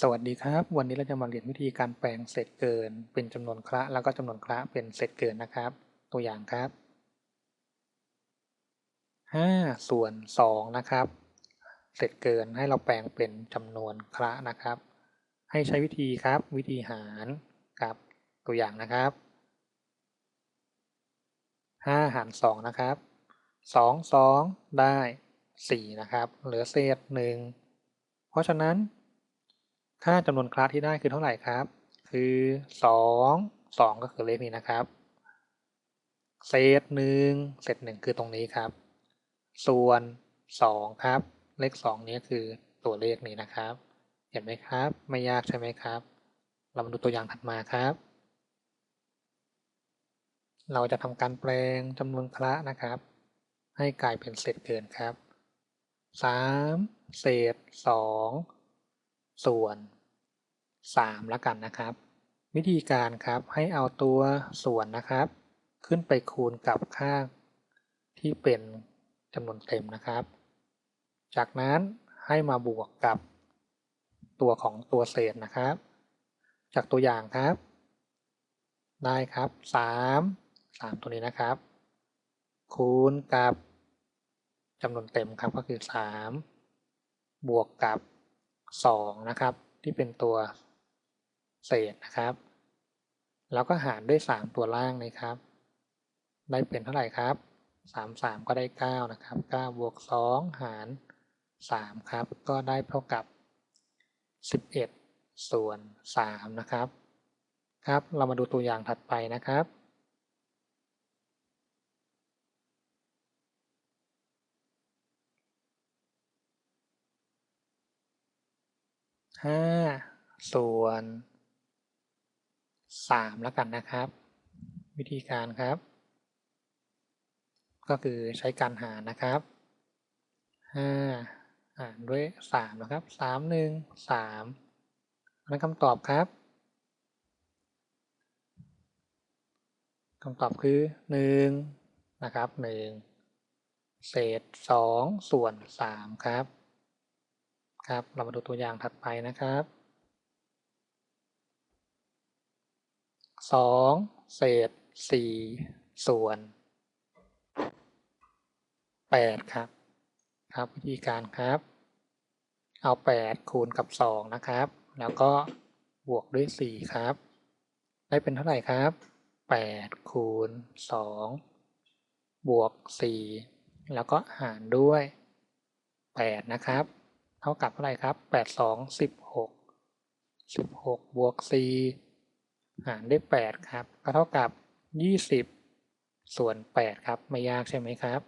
สวัสดีครับ วันนี้เราจะมาเรียนวิธีการแปลงเศษเกิน เป็นจำนวนคละแล้วก็จำนวนคละเป็นเศษเกินนะครับ ตัวอย่างครับ5ส่วน2นะครับเศษเกินให้เราแปลงเป็นจำนวนคละนะครับ ให้ใช้วิธีครับ วิธีหารครับตัวอย่างนะครับ5หาร2นะครับ2 2 ได้ 4 นะครับ เหลือเศษ1เพราะฉะนั้น ค่าจำนวนคลาสที่ได้คือเท่าไหร่ครับ คือสองสองก็คือเลขนี้นะครับ เศษหนึ่งเศษหนึ่งคือตรงนี้ครับ ส่วนสองครับ เลขสองนี้คือตัวเลขนี้นะครับ เห็นไหมครับ ไม่ยากใช่ไหมครับ เรามาดูตัวอย่างถัดมาครับ เราจะทำการแปลงจำนวนคละนะครับ ให้กลายเป็นเศษเกินครับสามเศษสองส่วน 3แล้วกันนะครับ วิธีการครับให้เอาตัวส่วนนะครับ ขึ้นไปคูณกับค่าที่เป็นจำนวนเต็มนะครับ จากนั้นให้มาบวกกับตัวของตัวเศษนะครับ จากตัวอย่างครับ ได้ครับ 3 3 ตัวนี้นะครับ คูณกับจำนวนเต็มครับก็คือ 3 บวกกับ 2 นะครับ ที่เป็นตัว เศษนะครับ แล้วก็หารด้วย 3 ตัวล่างนะครับ ได้เป็นเท่าไหร่ครับ 3 3 ก็ได้ 9 นะครับ9บวก 2 หาร 3 ครับ ก็ได้เท่ากับ 11 ส่วน 3 นะครับ ครับ เรามาดูตัวอย่างถัดไปนะครับห้าส่วน สามแล้วกันนะครับ วิธีการครับ ก็คือใช้การหารนะครับห้าหารด้วยสามนะครับสามหนึ่งสามนั่นคำตอบครับคำตอบคือหนึ่งนะครับหนึ่งเศษสองส่วนสามครับ ครับ เรามาดูตัวอย่างถัดไปนะครับ สองเศษสี่ส่วนแปดครับ ครับวิธีการครับ เอาแปดคูณกับสองนะครับ แล้วก็บวกด้วยสี่ครับ ได้เป็นเท่าไหร่ครับแปดคูณสองบวกสี่แล้วก็หารด้วยแปดนะครับ เท่ากับเท่าไหร่ครับแปดสองสิบหกสิบหกบวกสี่ หารด้วย8ครับก็เท่ากับ 20 ส่วน 8 ครับ ไม่ยากใช่ไหมครับ